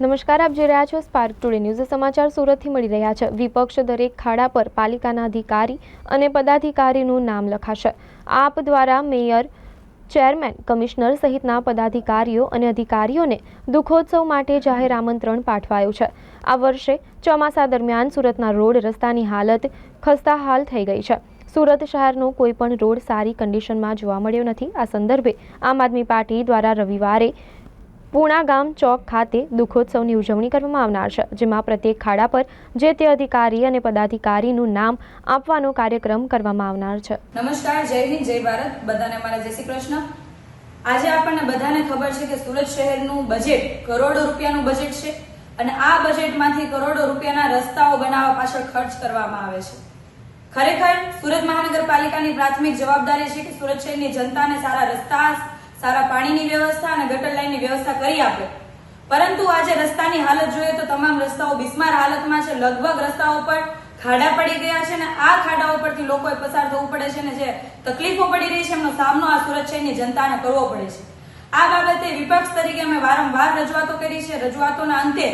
નમસ્કાર, આપ જોઈ રહ્યા છો સ્પાર્ક ટુડે ન્યૂઝ સમાચાર સુરતથી મળી રહ્યા છે. વિપક્ષ દરેક ખાડા પર પાલિકાના અધિકારી અને પદાધિકારીનું નામ લખાશે. આપ દ્વારા મેયર, ચેરમેન, કમિશનર સહિતના પદાધિકારીઓ અને અધિકારીઓને દુઃખોત્સવ માટે જાહેર આમંત્રણ પાઠવાયું છે. આ વર્ષે ચોમાસા દરમિયાન સુરતના રોડ રસ્તાની હાલત ખસ્તાહાલ થઈ ગઈ છે. સુરત શહેરનો કોઈ પણ રોડ સારી કન્ડિશનમાં જોવા મળ્યો નથી. આ સંદર્ભે આમ આદમી પાર્ટી દ્વારા રવિવારે પૂણા ગામ ચોક ખાતે દુઃખોત્સવની ઉજવણી કરવામાં આવનાર છે, જેમાં પ્રત્યેક ખાડા પર જે તે અધિકારી અને પદાધિકારીનું નામ આપવાનો કાર્યક્રમ કરવામાં આવનાર છે. નમસ્કાર, જય હિન્દ, જય ભારત. બધાને મારા જય શ્રી કૃષ્ણ. આજે આપણને બધાને ખબર છે કે સુરત શહેરનું બજેટ કરોડો રૂપિયાનું બજેટ છે અને આ બજેટમાંથી કરોડો રૂપિયાના રસ્તાઓ બનાવવા પાછળ ખર્ચ કરવામાં આવે છે. ખરેખર સુરત મહાનગરપાલિકાની પ્રાથમિક જવાબદારી છે કે સુરત શહેરની જનતાને સારા રસ્તા સારા પાણીની વ્યવસ્થા અને ગટર લાઈનની વ્યવસ્થા કરી આપે. પરંતુ આજે રસ્તાની હાલત જોઈએ તો તમામ રસ્તાઓ બિસ્માર હાલતમાં છે. લગભગ રસ્તાઓ પર ખાડા પડી ગયા છે અને આ ખાડાઓ પરથી લોકોએ પસાર થવું પડે છે અને જે તકલીફો પડી રહી છે એમનો સામનો આ સુરત શહેરની જનતાને કરવો પડે છે. આ બાબતે વિપક્ષ તરીકે અમે વારંવાર રજૂઆતો કરી છે. રજૂઆતોના અંતે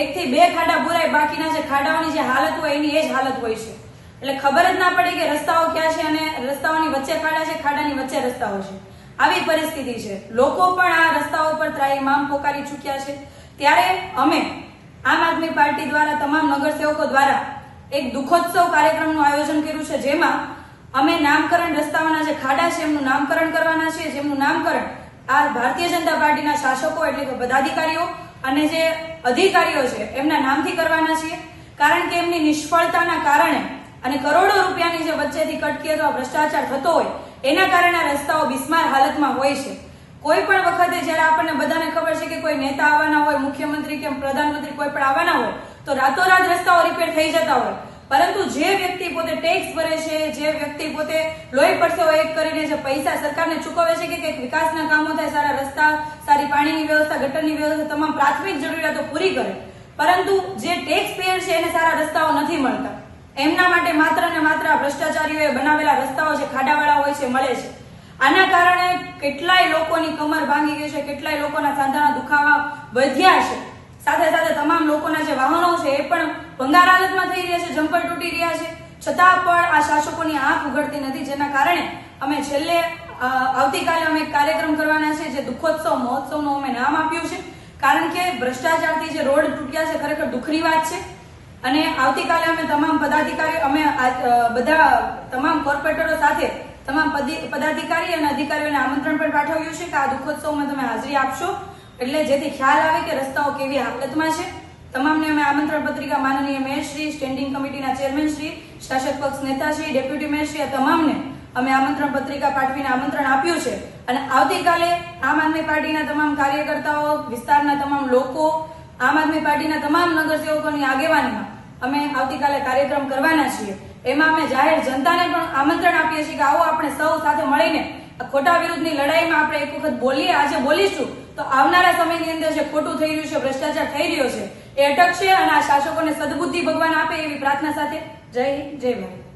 એકથી બે ખાડા પુરાય બાકીના જે ખાડાઓની જે હાલત હોય એની એ જ હાલત હોય છે. એટલે ખબર જ ના પડી કે રસ્તાઓ ક્યાં છે અને રસ્તાઓની વચ્ચે ખાડા છે, ખાડાની વચ્ચે રસ્તાઓ છે. આવી પરિસ્થિતિ છે. લોકો પણ આ રસ્તાઓ પર ત્રાહીમામ પોકારી ચૂક્યા છે. ત્યારે અમે આમ આદમી પાર્ટી દ્વારા તમામ નગરસેવકો દ્વારા એક દુઃખોત્સવ કાર્યક્રમનું આયોજન કર્યું છે, જેમાં અમે નામકરણ રસ્તાઓના જે ખાડા છે, એમનું નામકરણ કરવાના છીએ. જેમનું નામકરણ આ ભારતીય જનતા પાર્ટીના શાસકો એટલે કે પદાધિકારીઓ અને જે અધિકારીઓ છે, એમના નામથી કરવાના છીએ. કારણ કે એમની નિષ્ફળતાના કારણે અને કરોડો રૂપિયાની જે વચ્ચેથી કટકી અથવા ભ્રષ્ટાચાર થતો હોય એના કારણે આ રસ્તાઓ બિસ્માર હાલતમાં હોય છે. કોઈ પણ વખતે જ્યારે આપણને બધાને ખબર છે કે કોઈ નેતા આવવાના હોય, મુખ્યમંત્રી કે પ્રધાનમંત્રી કોઈ પણ આવવાના હોય, તો રાતોરાત રસ્તાઓ રિપેર થઈ જતા હોય. પરંતુ જે વ્યક્તિ પોતે ટેક્સ ભરે છે, જે વ્યક્તિ પોતે લોહી પડશે એક કરીને જે પૈસા સરકારને ચૂકવે છે કે કંઈક વિકાસના કામો થાય, સારા રસ્તા, સારી પાણીની વ્યવસ્થા, ગટરની વ્યવસ્થા, તમામ પ્રાથમિક જરૂરિયાતો પૂરી કરે. પરંતુ જે ટેક્સ પેયર છે, એને સારા રસ્તાઓ નથી મળતા. એમના માટે માત્ર ને માત્ર ભ્રષ્ટાચારીઓએ બનાવેલા રસ્તાઓ જે ખાડાવાળા હોય છે, મળે છે. આના કારણે કેટલાય લોકોની કમર ભાંગી ગઈ છે, કેટલાય લોકોના સાંધાના દુખાવા વધ્યા છે. સાથે સાથે તમામ લોકોના જે વાહનો છે, એ પણ ભંગાર હાલતમાં થઈ રહ્યા છે જમ્પર તૂટી રહ્યા છે. છતાં પણ આ શાસકોની આંખ ઉઘડતી નથી, જેના કારણે અમે છેલ્લે આવતીકાલે અમે કાર્યક્રમ કરવાના છે, જે દુઃખોત્સવ, મહોત્સવનું અમે નામ આપ્યું છે. કારણ કે ભ્રષ્ટાચારથી જે રોડ તૂટ્યા છે, ખરેખર દુઃખની વાત છે. અને આવતીકાલે અમે તમામ પદાધિકારી, અમે બધા તમામ કોર્પોરેટરો સાથે તમામ પદી- પદાધિકારી અને અધિકારીઓને આમંત્રણ પણ પાઠવ્યું છે કે આ દુઃખોત્સવમાં તમે હાજરી આપશો. એટલે જેથી ખ્યાલ આવે કે રસ્તાઓ કેવી હાલતમાં છે. તમામને અમે આમંત્રણ પત્રિકા માનનીય મેયરશ્રી સ્ટેન્ડિંગ કમિટીના ચેરમેન શ્રી, શાસક પક્ષ નેતાશ્રી ડેપ્યુટી મેયરશ્રી આ તમામને અમે આમંત્રણ પત્રિકા પાઠવીને આમંત્રણ આપ્યું છે. અને આવતીકાલે આમ આદમી પાર્ટીના તમામ કાર્યકર્તાઓ, વિસ્તારના તમામ લોકો, આમ આદમી પાર્ટીના તમામ નગરસેવકોની આગેવાનીમાં અમે આવતીકાલે કાર્યક્રમ કરવાના છીએ. એમાં અમે જાહેર જનતાને પણ આમંત્રણ આપીએ છીએ કે આવો આપણે સૌ સાથે મળીને ખોટા વિરુદ્ધની લડાઈમાં આપણે એક વખત બોલીએ, આજે બોલીશું. તો આવનારા સમયની અંદર જે ખોટું થઈ રહ્યું છે, ભ્રષ્ટાચાર થઈ રહ્યો છે, એ અટકશે અને આ શાસકોને સદબુદ્ધિ ભગવાન આપે એવી પ્રાર્થના સાથે જય હિન્દ, જય ભારત.